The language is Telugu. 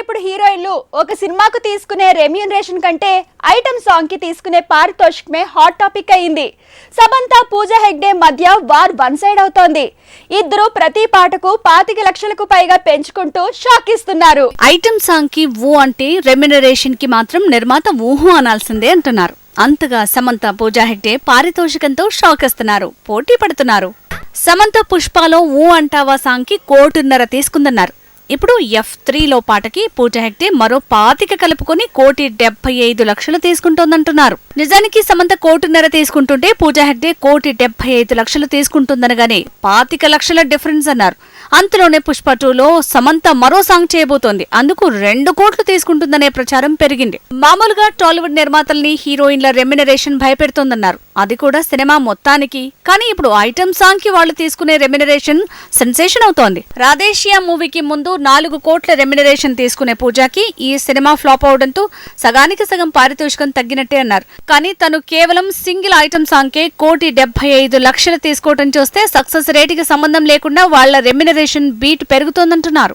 ఇప్పుడు హీరోయిన్లు ఒక సినిమాకు తీసుకునే రెమ్యూనరేషన్ కంటే ఐటమ్ సాంగ్కి తీసుకునే పారితోషికమే హాట్ టాపిక్ అయింది. సమంత పూజ హెగ్డే మధ్య వార్ వన్ సైడ్ అవుతోంది. ఇద్దరు ప్రతి పాటకు పాతిక లక్షలకు పైగా పెంచుకుంటూ షాక్ ఇస్తున్నారు ఐటమ్ సాంగ్కి ఊ అంటే రెమ్యునరేషన్కి మాత్రం నిర్మాత ఊహు అనాల్సిందే అంటున్నారు. అంతగా సమంత పూజా హెగ్డే పారితోషికంతో షాక్ ఇస్తున్నారు పోటీ పడుతున్నారు. సమంత పుష్పలో ఊ అంటావా సాంగ్కి కోటిన్నర తీసుకుందన్నారు. ఇప్పుడు ఎఫ్ త్రీలో పాటకి పూజ హెగ్డే మరో పాతిక కలుపుకొని కోటి డెబ్బై ఐదు లక్షలు తీసుకుంటోందంటున్నారు. నిజానికి సమంత కోటిన్నర తీసుకుంటుంటే పూజ హెగ్డే కోటి డెబ్బై ఐదు లక్షలు తీసుకుంటుందనగానే పాతిక లక్షల డిఫరెన్స్ అన్నారు. అంతలోనే పుష్ప టూలో సమంత మరో సాంగ్ చేయబోతోంది. అందుకు రెండు కోట్లు తీసుకుంటుందనే ప్రచారం పెరిగింది. మామూలుగా టాలీవుడ్ నిర్మాతల్ని హీరోయిన్ల రెమ్యునరేషన్ భయపెడుతోందన్నారు. అది కూడా సినిమా మొత్తానికి. కానీ ఇప్పుడు ఐటమ్ సాంగ్కి వాళ్ళు తీసుకునే రెమ్యునరేషన్ సెన్సేషన్ అవుతోంది. రాధేషియా మూవీకి ముందు నాలుగు కోట్ల రెమ్యునరేషన్ తీసుకునే పూజాకి ఈ సినిమా ఫ్లాప్ అవడంతో సగానికి సగం పారితోషికం తగ్గినట్టే అన్నారు. కానీ తను కేవలం సింగిల్ ఐటమ్ సాంగ్కే కోటి డెబ్బై ఐదు లక్షలు తీసుకోవడం చూస్తే సక్సెస్ రేటుకి సంబంధం లేకుండా వాళ్ళ రెమ్యునరేషన్ బీట్ పెరుగుతోందంటున్నారు.